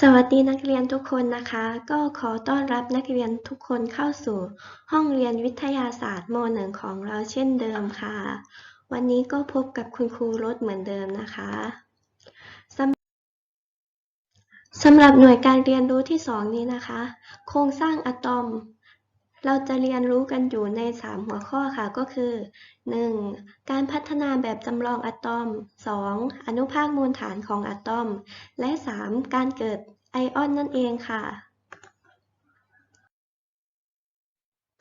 สวัสดีนักเรียนทุกคนนะคะ ก็ขอต้อนรับนักเรียนทุกคนเข้าสู่ ห้องเรียนวิทยาศาสตร์มนิ่งของเราเช่นเดิมค่ะ วันนี้ก็พบกับคุณครูรถเหมือนเดิมนะคะสำสำหรับหน่วยการเรียนรู้ที่ 2 นี้นะคะ โครงสร้างอะตอม เราจะเรียนรู้กันอยู่ใน 3 หัวข้อค่ะก็คือ 1. การพัฒนาแบบจำลองอะตอม 2. อนุภาคมูลฐานของอะตอม และ 3. การเกิดไอออนนั่นเองค่ะ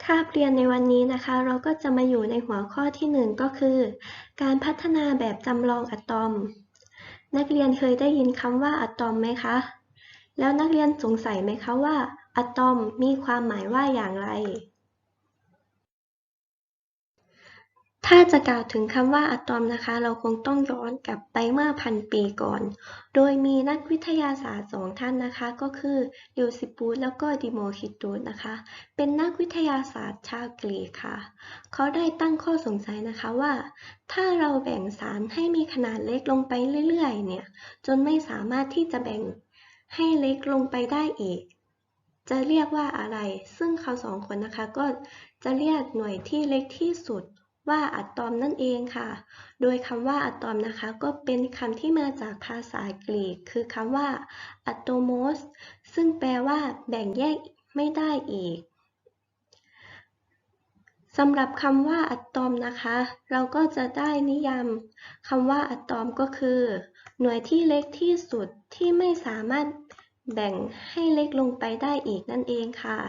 คาบเรียนในวันนี้นะคะ เราก็จะมาอยู่ในหัวข้อที่ 1 ก็คือ การพัฒนาแบบจำลองอะตอม นักเรียนเคยได้ยินคำว่าอะตอมไหมคะ แล้วนักเรียนสงสัยไหมคะว่า อะตอมมีความหมายว่าอย่างไร ถ้าจะกล่าวถึงคำว่าอะตอมนะคะ เราคงต้องย้อนกลับไปเมื่อพันปีก่อน โดยมีนักวิทยาศาสตร์สองท่านนะคะ ก็คือดิวซิปูสแล้วก็ดิโมคิตูสนะคะ เป็นนักวิทยาศาสตร์ชาวกรีกค่ะ เขาได้ตั้งข้อสงสัยนะคะว่า ถ้าเราแบ่งสารให้มีขนาดเล็กลงไปเรื่อยๆ เนี่ย จนไม่สามารถที่จะแบ่งให้เล็กลงไปได้อีก จะเรียกว่าอะไร ซึ่งเขาสองคนนะคะก็จะเรียกหน่วยที่เล็กที่สุดว่าอะตอมนั่นเองค่ะ โดยคำว่าอะตอมนะคะ ก็เป็นคำที่มาจากภาษากรีก คือคำว่าอะโตโมสซึ่งแปลว่าแบ่งแยกไม่ได้อีกสำหรับคำว่าอะตอมนะคะ เราก็จะได้นิยามคำว่าอะตอมก็คือ หน่วยที่เล็กที่สุดที่ไม่สามารถ แบ่งให้เล็กลงไปได้อีกนั่นเองค่ะ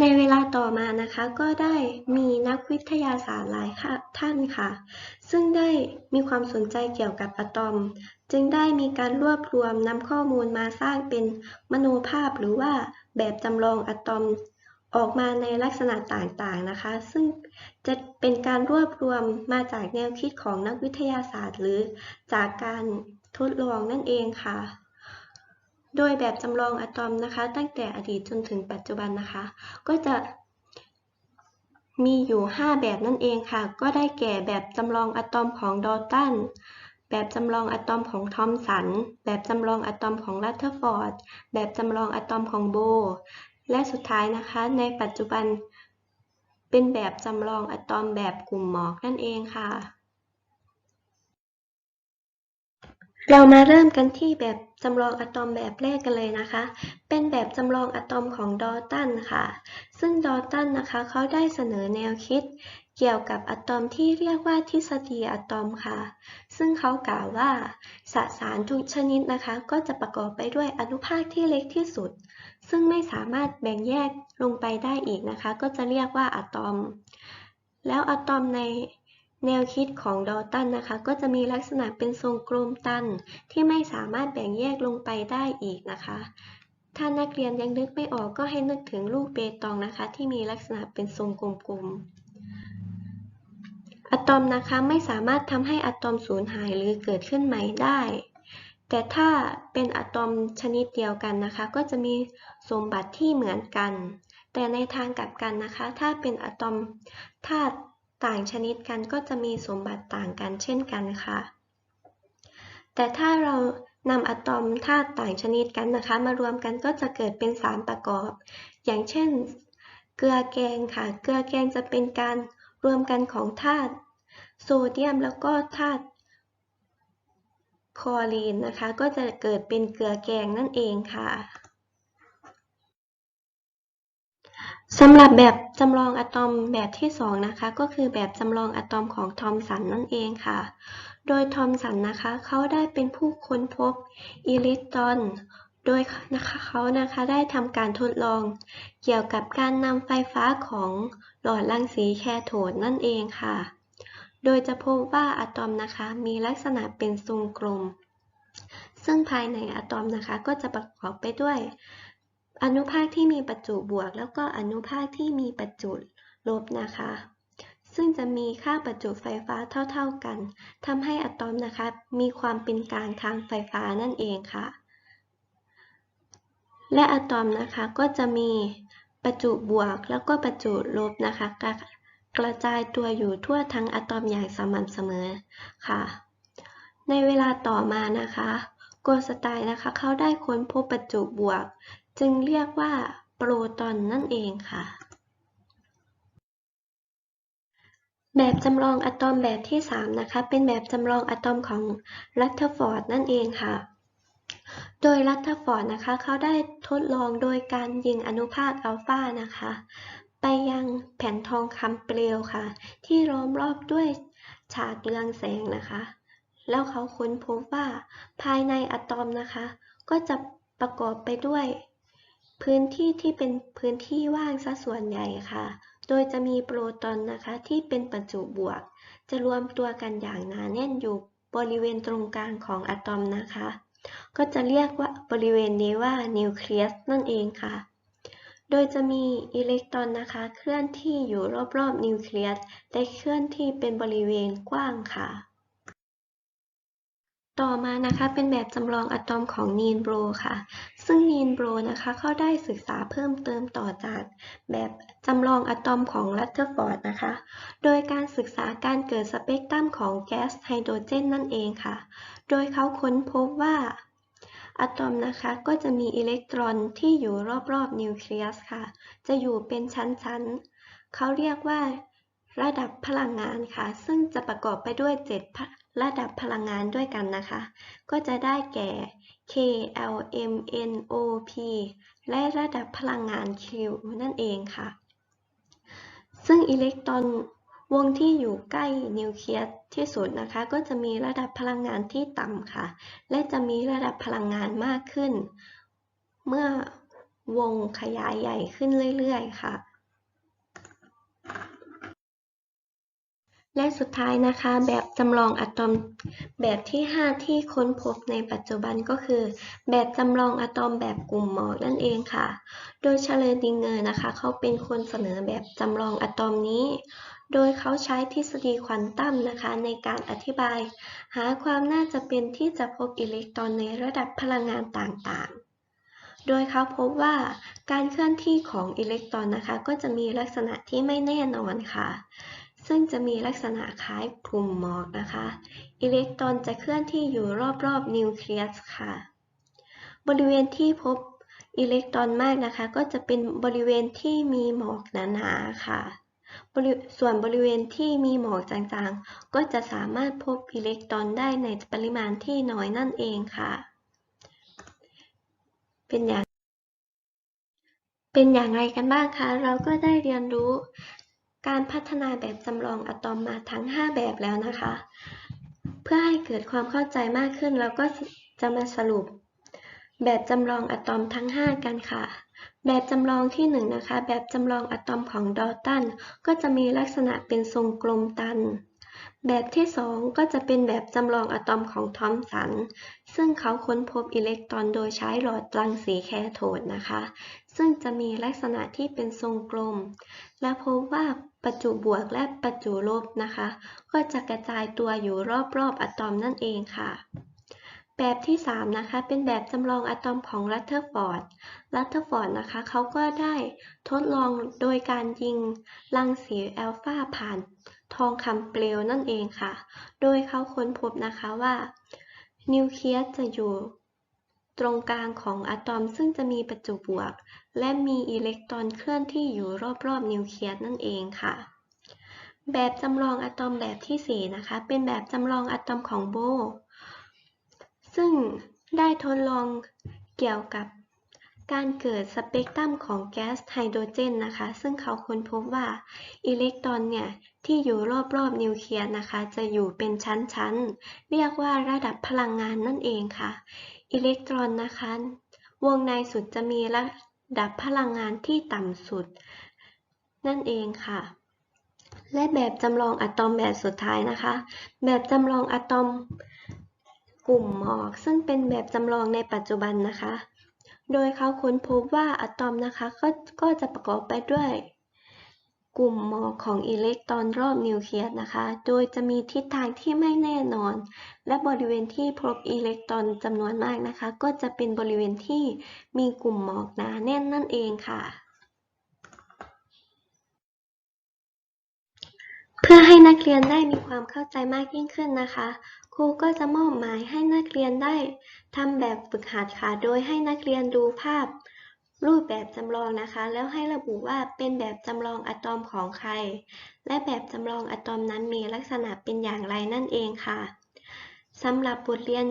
ในเวลาต่อมานะคะก็ได้มีนักวิทยาศาสตร์หลายท่านค่ะ ซึ่งได้มีความสนใจเกี่ยวกับอะตอม จึงได้มีการรวบรวมนำข้อมูลมาสร้างเป็นมโนภาพหรือว่าแบบจำลองอะตอม ออกมาในลักษณะต่างๆนะคะ ซึ่งจะเป็นการรวบรวมมาจากแนวคิดของนักวิทยาศาสตร์ หรือจากการทดลองนั่นเองค่ะ โดยแบบจำลองอะตอมนะคะ ตั้งแต่อดีตจนถึงปัจจุบันนะคะ ก็จะมีอยู่ 5 แบบนั่นเองค่ะ ก็ได้แก่แบบจำลองอะตอมของดอตัน แบบจำลองอะตอมของทอมสัน แบบจำลองอะตอมของรัตเทอร์ฟอร์ด แบบจำลองอะตอมของโบ และสุดท้ายนะคะ ในปัจจุบันเป็นแบบจำลองอะตอมแบบกลุ่มหมอกนั่นเองค่ะ เรามาเริ่มกันที่แบบ จำลองอะตอมแบบแรกกันเลยนะคะ เป็นแบบจำลองอะตอมของดอตันค่ะ ซึ่งดอตันนะคะเขาได้เสนอแนวคิด เกี่ยวกับอะตอมที่เรียกว่าทฤษฎีอะตอมค่ะ ซึ่งเขากล่าวว่าสสารทุกชนิดนะคะ ก็จะประกอบไปด้วยอนุภาคที่เล็กที่สุด ซึ่งไม่สามารถแบ่งแยกลงไปได้อีกนะคะ ก็จะเรียกว่าอะตอม แล้วอะตอมใน แนวคิดของดอลตันนะคะ ก็จะมีลักษณะเป็นทรงกลมตัน ที่ไม่สามารถแบ่งแยกลงไปได้อีกนะคะ ถ้านักเรียนยังนึกไม่ออกก็ให้นึกถึงลูกเปตองนะคะ ที่มีลักษณะเป็นทรงกลมๆอะตอมนะคะไม่สามารถทำให้อะตอมสูญหายหรือเกิดขึ้นใหม่ได้ แต่ถ้าเป็นอะตอมชนิดเดียวกันนะคะ ก็จะมีสมบัติที่เหมือนกัน แต่ในทางกลับกันนะคะ ถ้าเป็นอะตอมธาตุ ต่างชนิดกันก็จะมีสมบัติต่างกันเช่นกันค่ะ แต่ถ้าเรานำอะตอมธาตุต่างชนิดกันนะคะ มารวมกันก็จะเกิดเป็นสารประกอบ อย่างเช่น เกลือแกงค่ะ เกลือแกงจะเป็นการรวมกันของธาตุโซเดียมแล้วก็ธาตุคลอรีนนะคะ ก็จะเกิดเป็นเกลือแกงนั่นเองค่ะ สำหรับแบบจำลองอะตอมแบบที่ 2 นะคะ ก็คือแบบจำลองอะตอมของทอมสันนั่นเองค่ะ โดยทอมสันนะคะ เขาได้เป็นผู้ค้นพบอิเล็กตรอน โดยนะคะเขานะคะได้ทำการทดลอง เกี่ยวกับการนำไฟฟ้าของหลอดรังสีแคโทดนั่นเองค่ะ โดยจะพบว่าอะตอมนะคะมีลักษณะเป็นทรงกลม ซึ่งภายในอะตอมนะคะก็จะประกอบไปด้วย อนุภาคที่มีประจุบวก แล้วก็อนุภาคที่มีประจุลบนะคะ ซึ่งจะมีค่าประจุไฟฟ้าเท่าๆกันทำให้อะตอมนะคะมีความเป็นกลางทางไฟฟ้านั่นเองค่ะ และอะตอมนะคะก็จะมีประจุบวกแล้วก็ประจุลบนะคะกระกระจายตัวอยู่ทั่วทั้งอะตอมอย่างสม่ำเสมอค่ะ ในเวลาต่อมานะคะ โกลสไตน์นะคะเขาได้ค้นพบประจุบวก จึงเรียกว่าโปรตอนนั่นเองค่ะ แบบจำลองอะตอมแบบที่ 3 นะคะ เป็นแบบจำลองอะตอมของรัตเทอร์ฟอร์ดนั่นเองค่ะ โดยรัตเทอร์ฟอร์ดนะคะเขาได้ทดลองโดยการยิงอนุภาคอัลฟานะคะ ไปยังแผ่นทองคำเปลวค่ะ ที่ล้อมรอบด้วยฉากเรืองแสงนะคะ แล้วเขาค้นพบว่าภายในอะตอมนะคะ ก็จะประกอบไปด้วย พื้นที่ที่เป็นพื้นที่ว่างซะส่วนใหญ่ค่ะ โดยจะมีโปรตอนนะคะที่เป็นประจุบวก จะรวมตัวกันอย่างหนาแน่นอยู่บริเวณตรงกลางของอะตอมนะคะ ก็จะเรียกว่าบริเวณนี้ว่านิวเคลียสนั่นเองค่ะ โดยจะมีอิเล็กตรอนนะคะ เคลื่อนที่อยู่รอบๆนิวเคลียสและเคลื่อนที่เป็นบริเวณกว้างค่ะ ต่อมานะคะเป็นแบบจำลองอะตอมของนีนโบรค่ะ ซึ่งนีนโบรนะคะเขาได้ศึกษาเพิ่มเติมต่อจากแบบจำลองอะตอมของรัตเทอร์ฟอร์ดนะคะ โดยการศึกษาการเกิดสเปกตรัมของแก๊สไฮโดรเจนนั่นเองค่ะ โดยเขาค้นพบว่าอะตอมนะคะก็จะมีอิเล็กตรอนที่อยู่รอบๆนิวเคลียสค่ะ จะอยู่เป็นชั้นๆเขาเรียกว่าระดับพลังงานค่ะ ซึ่งจะประกอบไปด้วย7 ระดับพลังงานด้วยกันนะคะ ก็จะได้แก่ K L M N O P และระดับพลังงาน Q นั่นเองค่ะ ซึ่งอิเล็กตรอนวงที่อยู่ใกล้นิวเคลียสที่สุดนะคะ ก็จะมีระดับพลังงานที่ต่ำค่ะ และจะมีระดับพลังงานมากขึ้น เมื่อวงขยายใหญ่ขึ้นเรื่อยๆ ค่ะ และสุดท้ายนะคะ แบบจำลองอะตอมแบบที่ 5 ที่ค้นพบในปัจจุบันก็คือ แบบจำลองอะตอมแบบกลุ่มหมอกนั่นเองค่ะ โดยเชเลดิงเกอร์นะคะ เขาเป็นคนเสนอแบบจำลองอะตอมนี้ โดยเขาใช้ทฤษฎีควอนตัมนะคะ ในการอธิบาย หาความน่าจะเป็นที่จะพบอิเล็กตรอนในระดับพลังงานต่างๆโดยเขาพบว่าการเคลื่อนที่ของอิเล็กตรอนนะคะ ก็จะมีลักษณะที่ไม่แน่นอนค่ะ ซึ่งจะมีลักษณะคล้ายกลุ่มหมอกนะคะ อิเล็กตรอนจะเคลื่อนที่อยู่รอบๆนิวเคลียสค่ะ บริเวณที่พบอิเล็กตรอนมากนะคะ ก็จะเป็นบริเวณที่มีหมอกหนาๆค่ะ ส่วนบริเวณที่มีหมอกจางๆ ก็จะสามารถพบอิเล็กตรอนได้ในปริมาณที่น้อยนั่นเองค่ะ เป็นอย่างเป็นอย่างไรกันบ้างคะ เราก็ได้เรียนรู้ การพัฒนาแบบจำลองอะตอมมาทั้ง 5 แบบแล้วนะคะ เพื่อให้เกิดความเข้าใจมากขึ้นเราก็จะมาสรุป แบบจำลองอะตอมทั้ง 5 กันค่ะ แบบจำลองที่1นนะคะ แบบจำลองอะตอมของดอลตันก็จะมีลักษณะเป็นทรงกลมตัน แบบที่ 2 ก็จะเป็นแบบจำลองอะตอมของทอมสัน ซึ่งเขาค้นพบอิเล็กตรอนโดยใช้หลอดรังสีแคโทดนะคะ ซึ่งจะมีลักษณะที่เป็นทรงกลม และพบว่าประจุบวกและประจุลบนะคะ ก็จะกระจายตัวอยู่รอบๆอะตอมนั่นเองค่ะ แบบที่ 3 นะคะ เป็นแบบจำลองอะตอมของรัตเทอร์ฟอร์ด รัตเทอร์ฟอร์ดนะคะเขาก็ได้ทดลองโดยการยิงรังสีแอลฟาผ่านทองคำเปลวนั่นเองค่ะ โดยเขาค้นพบนะคะว่า นิวเคลียสจะอยู่ตรงกลางของอะตอมซึ่งจะมีประจุบวก และมีอิเล็กตรอนเคลื่อนที่อยู่รอบๆนิวเคลียสนั่นเองค่ะ แบบจำลองอะตอมแบบที่ 4 นะคะ เป็นแบบจำลองอะตอมของโบ ซึ่งได้ทดลองเกี่ยวกับการเกิดสเปกตรัมของแก๊สไฮโดรเจนนะคะ ซึ่งเขาค้นพบว่าอิเล็กตรอนเนี่ย ที่อยู่รอบๆนิวเคลียสนะคะ จะอยู่เป็นชั้นๆ เรียกว่าระดับพลังงานนั่นเองค่ะ อิเล็กตรอนนะคะ วงในสุดจะมีระดับพลังงานที่ต่ำสุด นั่นเองค่ะ และแบบจำลองอะตอมแบบสุดท้ายนะคะ แบบจำลองอะตอม กลุ่มหมอก ซึ่งเป็นแบบจำลองในปัจจุบันนะคะ โดยเขาค้นพบว่าอะตอมนะคะก็ก็จะประกอบไปด้วย กลุ่มหมอกของอิเล็กตรอนรอบนิวเคลียสนะคะ โดยจะมีทิศทางที่ไม่แน่นอน และบริเวณที่พบอิเล็กตรอนจำนวนมากนะคะ ก็จะเป็นบริเวณที่มีกลุ่มหมอกหนาแน่นนั่นเองค่ะเพื่อให้นักเรียนได้มีความเข้าใจมากยิ่งขึ้นนะคะ ครูก็จะมอบหมายให้นักเรียนได้ทำแบบฝึกหัดค่ะ โดยให้นักเรียนดูภาพ รูปแบบจำลองนะคะ แล้วให้ระบุว่าเป็นแบบจำลองอะตอมของใคร และแบบจำลองอะตอมนั้นมีลักษณะเป็นอย่างไรนั่นเองค่ะสำหรับบทเรียน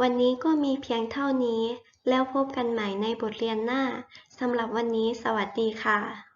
วันนี้ก็มีเพียงเท่านี้ แล้วพบกันใหม่ในบทเรียนหน้าสำหรับวันนี้สวัสดีค่ะ